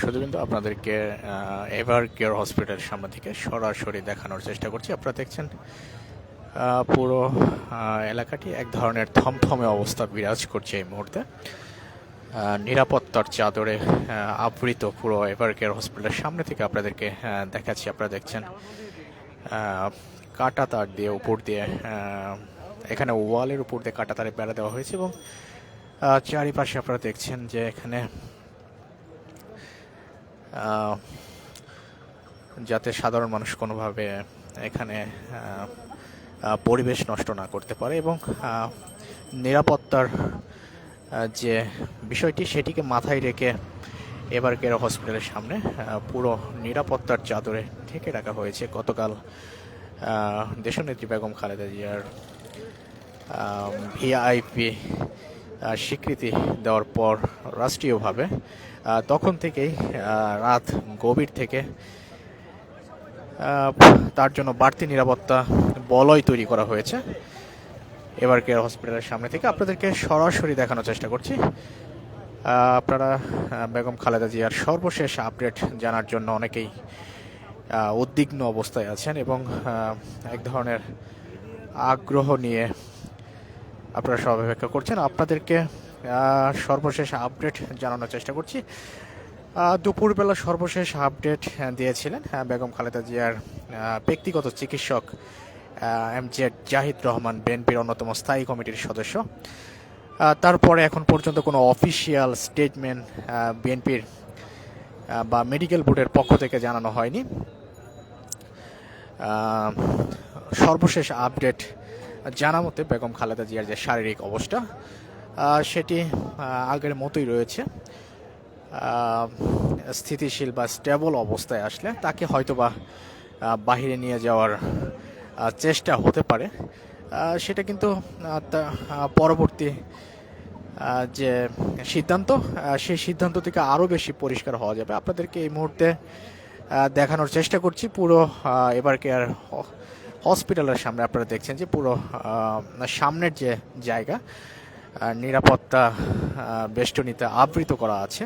শুধু কিন্তু আপনাদেরকে এভার কেয়ার হসপিটালের সামনে থেকে সরাসরি দেখানোর চেষ্টা করছি। আপনারা দেখছেন পুরো এলাকাটি এক ধরনের থমথমে অবস্থা বিরাজ করছে এই মুহূর্তে। নিরাপত্তার চাদরে আবৃত পুরো এভার কেয়ার হসপিটালের সামনে থেকে আপনাদেরকে দেখাচ্ছি। আপনারা দেখছেন কাটা তার দিয়ে উপর দিয়ে এখানে ওয়ালের উপর দিয়ে কাটা তারে বেড়া দেওয়া হয়েছে এবং চারিপাশে আপনারা দেখছেন যে এখানে যাতে সাধারণ মানুষ কোনোভাবে এখানে পরিবেশ নষ্ট না করতে পারে এবং নিরাপত্তার যে বিষয়টি সেটিকে মাথায় রেখে এবার কেরা হসপিটালের সামনে পুরো নিরাপত্তার চাদরে ঢেকে রাখা হয়েছে। গতকাল দেশনেত্রী বেগম খালেদা জিয়ার ভিআইপি স্বীকৃতি দেওয়ার পর রাষ্ট্রীয়ভাবে তখন থেকেই রাত গভীর থেকে তার জন্য বাড়তি নিরাপত্তা বলয় তৈরি করা হয়েছে। এবার কেয়ার হসপিটালের সামনে থেকে আপনাদেরকে সরাসরি দেখানোর চেষ্টা করছি। আপনারা বেগম খালেদা জিয়ার সর্বশেষ আপডেট জানার জন্য অনেকেই উদ্বিগ্ন অবস্থায় আছেন এবং এক ধরনের আগ্রহ নিয়ে আপনারা সব অপেক্ষা করছেন। আপনাদেরকে সর্বশেষ আপডেট জানানোর চেষ্টা করছি। দুপুরবেলা সর্বশেষ আপডেট দিয়েছিলেন বেগম খালেদা জিয়ার ব্যক্তিগত চিকিৎসক এম জেড জাহিদ রহমান, বিএনপির অন্যতম স্থায়ী কমিটির সদস্য। তারপরে এখন পর্যন্ত কোনো অফিসিয়াল স্টেটমেন্ট বিএনপির বা মেডিকেল বোর্ডের পক্ষ থেকে জানানো হয়নি। সর্বশেষ আপডেট জানা মতে বেগম খালেদা জিয়ার যে শারীরিক অবস্থা সেটি আগের মতোই রয়েছে। স্থিতিশীল বা স্টেবল অবস্থায় আসলে তাকে হয়তোবা বাহিরে নিয়ে যাওয়ার চেষ্টা হতে পারে। সেটা কিন্তু পরবর্তী যে সিদ্ধান্ত সেই সিদ্ধান্ত থেকে আরও বেশি পরিষ্কার হওয়া যাবে। আপনাদেরকে এই মুহূর্তে দেখানোর চেষ্টা করছি। পুরো এবার হ- হসপিটালের সামনে আপনারা দেখছেন যে পুরো সামনের যে জায়গা নিরাপত্তা বেষ্টনীতে আবৃত করা আছে।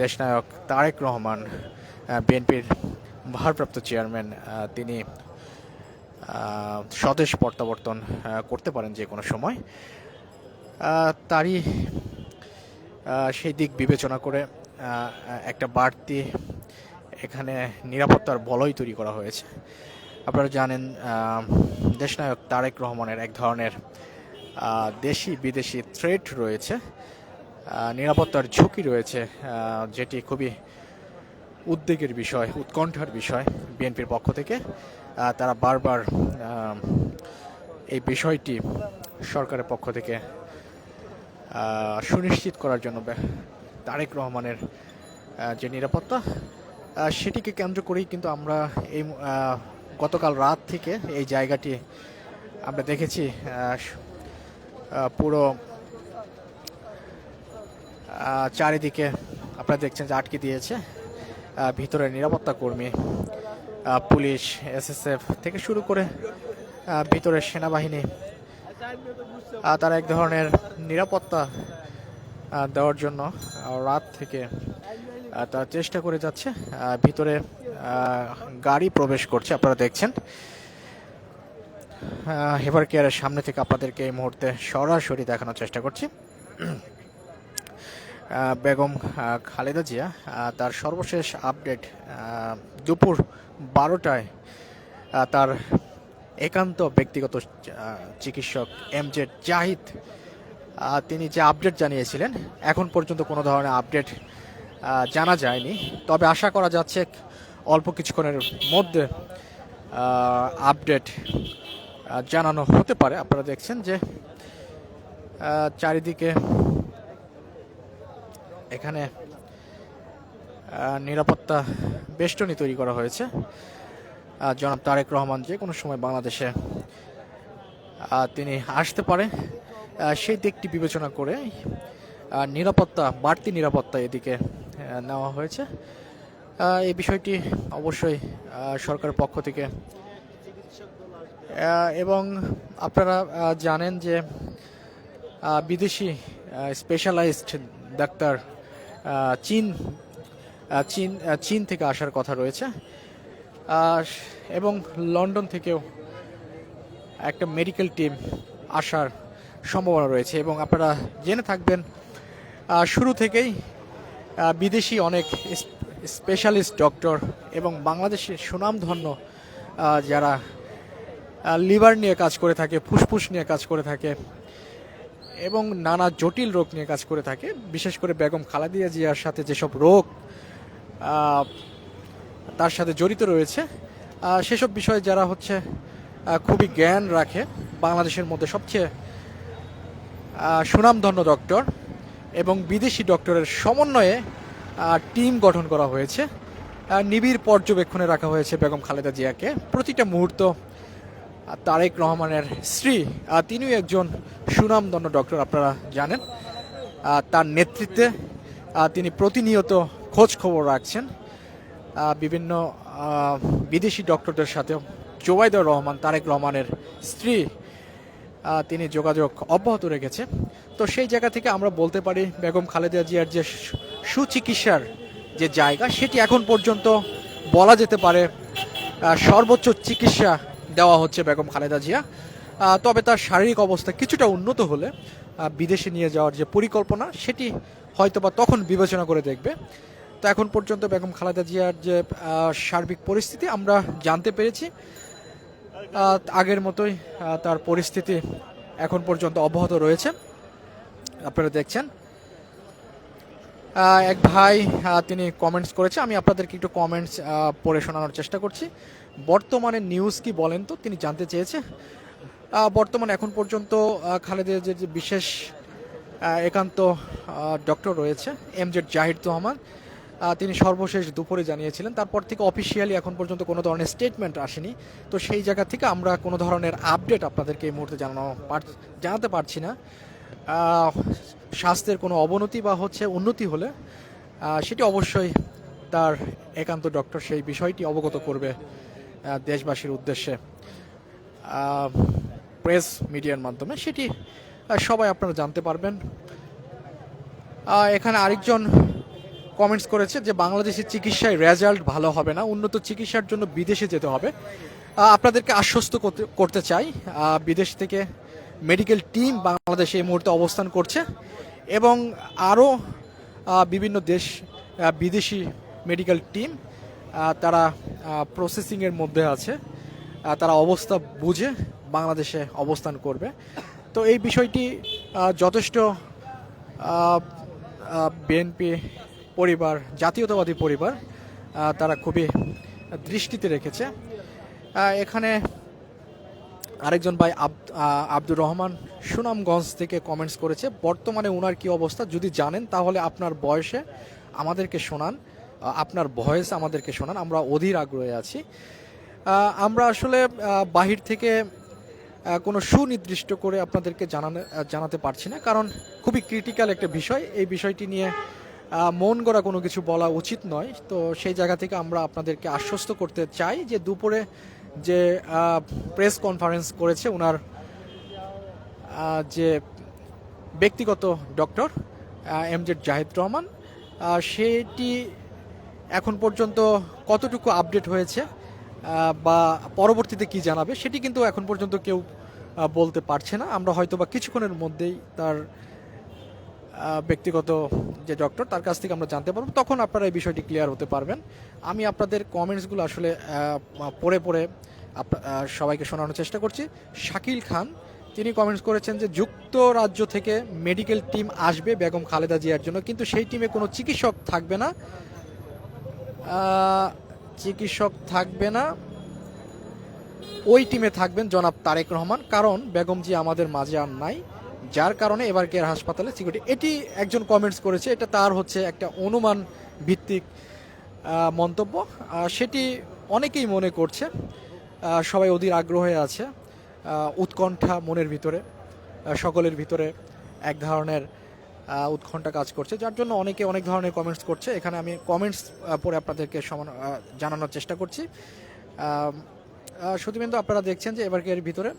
দেশনায়ক তারেক রহমান বিএনপির ভারপ্রাপ্ত চেয়ারম্যান তিনি স্বদেশ প্রত্যাবর্তন করতে পারেন যে কোনো সময়। তারই সেই দিক বিবেচনা করে একটা বাড়তি এখানে নিরাপত্তার বলয় তৈরি করা হয়েছে। আপনারা জানেন দেশনায়ক তারেক রহমানের এক ধরনের দেশি বিদেশি থ্রেট রয়েছে নিরাপত্তার ঝুঁকি রয়েছে যেটি খুবই উদ্বেগের বিষয়, উৎকণ্ঠার বিষয় বিএনপির পক্ষ থেকে। তারা বারবার এই বিষয়টি সরকারের পক্ষ থেকে সুনিশ্চিত করার জন্য তারেক রহমানের যে নিরাপত্তা সেটিকে কেন্দ্র করেই কিন্তু আমরা এই গতকাল রাত থেকে এই জায়গাটি আমরা দেখেছি পুরো চারিদিকে আপনারা দেখছেন যে আটকে দিয়েছে ভিতরে নিরাপত্তা কর্মী পুলিশ, এসএসএফ থেকে শুরু করে ভিতরের সেনাবাহিনী তারা এক ধরনের নিরাপত্তা দেওয়ার জন্য রাত থেকে তারা চেষ্টা করে যাচ্ছে ভিতরে গাড়ি প্রবেশ করছে, আপনারা দেখছেন। হেভার কেয়ারের সামনে থেকে আপনাদেরকে এই মুহূর্তে সরাসরি দেখানোর চেষ্টা করছি। বেগম খালেদা জিয়া তার সর্বশেষ আপডেট দুপুর বারোটায় তার একান্ত ব্যক্তিগত চিকিৎসক এম জেড জাহিদ তিনি যে আপডেট জানিয়েছিলেন, এখন পর্যন্ত কোনো ধরনের আপডেট জানা যায়নি। তবে আশা করা যাচ্ছে, অল্প কিছুক্ষণের মধ্যে আপডেট জানানো হতে পারে। আপনারা দেখছেন যে চারিদিকে এখানে নিরাপত্তা বেষ্টনী তৈরি করা হয়েছে। জনাব তারেক রহমান যে কোনো সময় বাংলাদেশে তিনি আসতে পারে। সেই দিকটি বিবেচনা করে নিরাপত্তা, বাড়তি নিরাপত্তা এদিকে নেওয়া হয়েছে। এই বিষয়টি অবশ্যই সরকারের পক্ষ থেকে এবং আপনারা জানেন যে বিদেশি স্পেশালাইজড ডাক্তার চীন চীন চীন থেকে আসার কথা রয়েছে। এবং লন্ডন থেকেও একটা মেডিকেল টিম আসার সম্ভাবনা রয়েছে। এবং আপনারা জেনে থাকবেন শুরু থেকেই বিদেশি অনেক স্পেশালিস্ট ডক্টর এবং বাংলাদেশের সুনামধন্য যারা লিভার নিয়ে কাজ করে থাকে, ফুসফুস নিয়ে কাজ করে থাকে, এবং নানা জটিল রোগ নিয়ে কাজ করে থাকে, বিশেষ করে বেগম খালেদিয়া জিয়ার সাথে যেসব রোগ তার সাথে জড়িত রয়েছে সেসব বিষয়ে যারা হচ্ছে খুবই জ্ঞান রাখে, বাংলাদেশের মধ্যে সবচেয়ে সুনামধন্য ডক্টর এবং বিদেশি ডক্টরের সমন্বয়ে টিম গঠন করা হয়েছে নিবিড় পর্যবেক্ষণে রাখা হয়েছে বেগম খালেদা জিয়াকে। প্রতিটা মুহূর্ত তারেক রহমানের স্ত্রী তিনিও একজন সুনামধন্য ডক্টর, আপনারা জানেন। তার নেতৃত্বে তিনি প্রতিনিয়ত খোঁজ খবর রাখছেন। বিভিন্ন বিদেশি ডক্টরদের সাথে জোবাইদুর রহমান, তারেক রহমানের স্ত্রী তিনি যোগাযোগ অব্যাহত রেখেছে। তো সেই জায়গা থেকে আমরা বলতে পারি, বেগম খালেদা জিয়ার যে সুচিকিৎসার যে জায়গা, সেটি এখন পর্যন্ত বলা যেতে পারে সর্বোচ্চ চিকিৎসা দেওয়া হচ্ছে বেগম খালেদা জিয়া। তবে তার শারীরিক অবস্থা কিছুটা উন্নত হলে বিদেশে নিয়ে যাওয়ার যে পরিকল্পনা, সেটি হয়তোবা তখন বিবেচনা করে দেখবে। তো এখন পর্যন্ত বেগম খালেদা জিয়ার যে সার্বিক পরিস্থিতি, আমরা জানতে পেরেছি। আগের মতোই তার পরিস্থিতি এখন পর্যন্ত অব্যাহত রয়েছে। আপনারা দেখছেন এক ভাই তিনি কমেন্টস করেছে। আমি আপনাদেরকে একটু কমেন্টস পড়ে শোনানোর চেষ্টা করছি। বর্তমানে নিউজ কি বলেন তো? তিনি জানতে চেয়েছে। বর্তমানে এখন পর্যন্ত খালেদের যে বিশেষ একান্ত ডক্টর রয়েছে এম জেড জাহিদ রহমান আহ, তিনি সর্বশেষ দুপুরে জানিয়েছিলেন। তারপর থেকে অফিসিয়ালি এখন পর্যন্ত কোনো ধরনের স্টেটমেন্ট আসেনি। তো সেই জায়গা থেকে আমরা কোনো ধরনের আপডেট আপনাদেরকে এই মুহূর্তে জানানো জানাতে পারছি না। স্বাস্থ্যের কোনো অবনতি বা হচ্ছে উন্নতি হলে সেটি অবশ্যই তার একান্ত ডক্টর সেই বিষয়টি অবগত করবে দেশবাসীর উদ্দেশ্যে। প্রেস মিডিয়ার মাধ্যমে সেটি সবাই আপনারা জানতে পারবেন। এখানে আরেকজন কমেন্টস করেছে যে বাংলাদেশের চিকিৎসায় রেজাল্ট ভালো হবে না, উন্নত চিকিৎসার জন্য বিদেশে যেতে হবে। আপনাদেরকে আশ্বস্ত করতে করতে চাই। বিদেশ থেকে মেডিকেল টিম বাংলাদেশে এই মুহূর্তে অবস্থান করছে এবং আরও বিভিন্ন দেশ বিদেশি মেডিকেল টিম তারা প্রসেসিংয়ের মধ্যে আছে তারা অবস্থা বুঝে বাংলাদেশে অবস্থান করবে। তো এই বিষয়টি যথেষ্ট বিএনপি পরিবার, জাতীয়তাবাদী পরিবার তারা খুবই দৃষ্টিতে রেখেছে। এখানে আরেকজন ভাই আব- আব্দুর রহমান সুনামগঞ্জ থেকে কমেন্টস করেছে, বর্তমানে ওনার কি অবস্থা? যদি জানেন তাহলে আপনার বয়সে আমাদেরকে শোনান আপনার ভয়েস আমাদেরকে শোনান, আমরা অধীর আগ্রহে আছি। আমরা আসলে বাহির থেকে কোনো সুনির্দিষ্ট করে আপনাদেরকে জানানো জানাতে পারছি না, কারণ খুবই ক্রিটিক্যাল একটা বিষয়। এই বিষয়টি নিয়ে মন গড়া কোনো কিছু বলা উচিত নয়। তো সেই জায়গা থেকে আমরা আপনাদেরকে আশ্বস্ত করতে চাই যে দুপুরে যে প্রেস কনফারেন্স করেছে ওনার যে ব্যক্তিগত doctor M Z Zahid Rahman. সেটি এখন পর্যন্ত কতটুকু আপডেট হয়েছে বা পরবর্তীতে কি জানাবে, সেটি কিন্তু এখন পর্যন্ত কেউ বলতে পারছে না। আমরা হয়তো বা কিছুক্ষণের মধ্যেই তার ব্যক্তিগত যে ডক্টর তার কাছ থেকে আমরা জানতে পারব। তখন আপনারা এই বিষয়টি ক্লিয়ার হতে পারবেন। আমি আপনাদের কমেন্টসগুলো আসলে পড়ে পড়ে সবাইকে শোনানোর চেষ্টা করছি। শাকিল খান, তিনি কমেন্টস করেছেন যে যুক্তরাজ্য থেকে মেডিকেল টিম আসবে বেগম খালেদা জিয়ার জন্য, কিন্তু সেই টিমে কোনো চিকিৎসক থাকবে না। চিকিৎসক থাকবে না। ওই টিমে থাকবেন জনাব তারেক রহমান, কারণ বেগম জি আমাদের মাঝে আর নাই। যার কারণে এবার কেয়ার হাসপাতালে সিকিউরিটি এটি একজন কমেন্টস করেছে, এটা তার হচ্ছে একটা অনুমান ভিত্তিক মন্তব্য। সেটি অনেকেই মনে করছে। সবাই অধীর আগ্রহে আছে উৎকণ্ঠা মনের ভিতরে সকলের ভিতরে এক ধরনের উৎকণ্ঠা কাজ করছে যার জন্য অনেকে অনেক ধরনের কমেন্টস করছে। এখানে আমি কমেন্টস পরে আপনাদেরকে সমান জানানোর চেষ্টা করছি। আহ, আপনারা দেখছেন যে এবার এর ভিতরে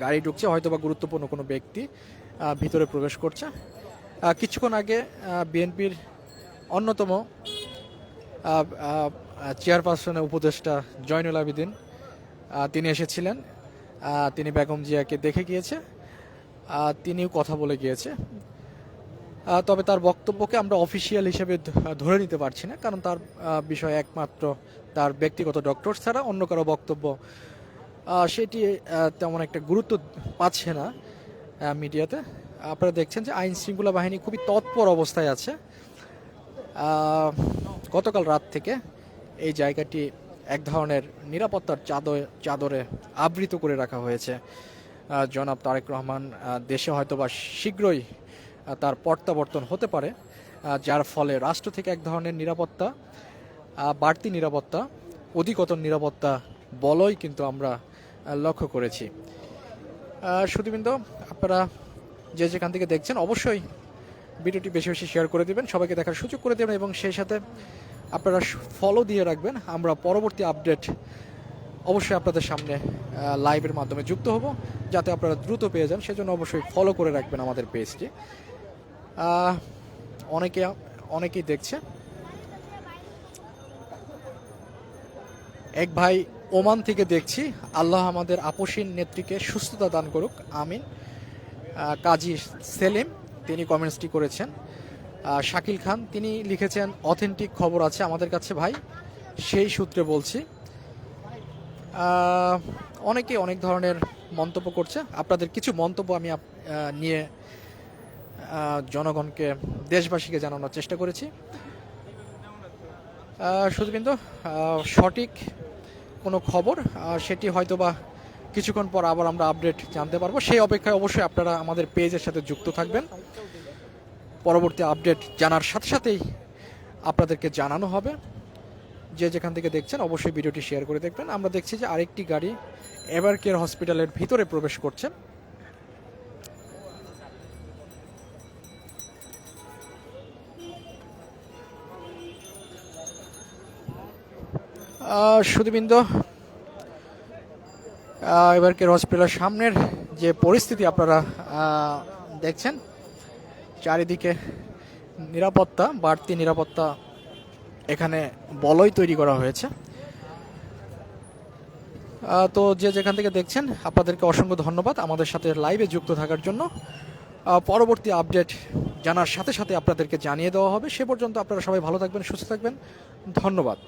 গাড়ি ঢুকছে হয়তো বা গুরুত্বপূর্ণ কোনো ব্যক্তি ভিতরে প্রবেশ করছে। কিছুক্ষণ আগে বিএনপির অন্যতম চেয়ারপারসনের উপদেষ্টা জয়নুল আবেদিন তিনি এসেছিলেন। তিনি বেগম জিয়াকে দেখে গিয়েছে। তিনিও কথা বলে গিয়েছে। তবে তার বক্তব্যকে আমরা অফিসিয়াল হিসেবে ধরে নিতে পারছি না, কারণ তার বিষয়ে একমাত্র তার ব্যক্তিগত ডক্টর ছাড়া অন্য কারও বক্তব্য সেটি তেমন একটা গুরুত্ব পাচ্ছে না মিডিয়াতে। আপনারা দেখছেন যে আইন শৃঙ্খলা বাহিনী খুবই তৎপর অবস্থায় আছে। গতকাল রাত থেকে এই জায়গাটি এক ধরনের নিরাপত্তার চাদর, চাদরে আবৃত করে রাখা হয়েছে। জনাব তারেক রহমান দেশে হয়তো বা শীঘ্রই তার প্রত্যাবর্তন হতে পারে যার ফলে রাষ্ট্র থেকে এক ধরনের নিরাপত্তা বাড়তি নিরাপত্তা, অধিকতর নিরাপত্তা বলই কিন্তু আমরা লক্ষ্য করেছি। শুধুবৃন্দ আপনারা যে যেখান থেকে দেখছেন, অবশ্যই ভিডিওটি বেশি বেশি শেয়ার করে দেবেন, সবাইকে দেখার সুযোগ করে দেবেন এবং সেই সাথে আপনারা ফলো দিয়ে রাখবেন। আমরা পরবর্তী আপডেট অবশ্যই আপনাদের সামনে লাইভের মাধ্যমে যুক্ত হব, যাতে আপনারা দ্রুত পেয়ে যান। সেজন্য অবশ্যই ফলো করে রাখবেন আমাদের পেজটি অনেকে, অনেকেই দেখছে। এক ভাই ওমান থেকে দেখছি, আল্লাহ আমাদের আপসীন নেত্রীকে সুস্থতা দান করুক, আমিন। কাজী সেলিম তিনি কমেন্টসটি করেছেন। শাকিল খান, তিনি লিখেছেন অথেন্টিক খবর আছে আমাদের কাছে ভাই, সেই সূত্রে বলছি। অনেকে অনেক ধরনের মন্তব্য করছে। আপনাদের কিছু মন্তব্য আমি নিয়ে জনগণকে, দেশবাসীকে জানানোর চেষ্টা করেছি। শুধুবিন্দু সঠিক কোনো খবর সেটি হয়তো বা কিছুক্ষণ পর আবার আমরা আপডেট জানতে পারব। সেই অপেক্ষায় অবশ্যই আপনারা আমাদের পেজের সাথে যুক্ত থাকবেন। পরবর্তী আপডেট জানার সাথে সাথেই আপনাদেরকে জানানো হবে। যে যেখান থেকে দেখছেন, অবশ্যই ভিডিওটি শেয়ার করে দেখবেন। আমরা দেখছি যে আরেকটি গাড়ি এভার কেয়ার হসপিটালের ভিতরে প্রবেশ করছে। সুদীবৃন্দ এবার কেয়ার হসপিটালের সামনের যে পরিস্থিতি আপনারা দেখছেন চারিদিকে নিরাপত্তা, বাড়তি নিরাপত্তা এখানে বলয় তৈরি করা হয়েছে। তো যে যেখান থেকে দেখছেন, আপনাদেরকে অসংখ্য ধন্যবাদ আমাদের সাথে লাইভে যুক্ত থাকার জন্য। পরবর্তী আপডেট জানার সাথে সাথে আপনাদেরকে জানিয়ে দেওয়া হবে। সে পর্যন্ত আপনারা সবাই ভালো থাকবেন, সুস্থ থাকবেন। ধন্যবাদ।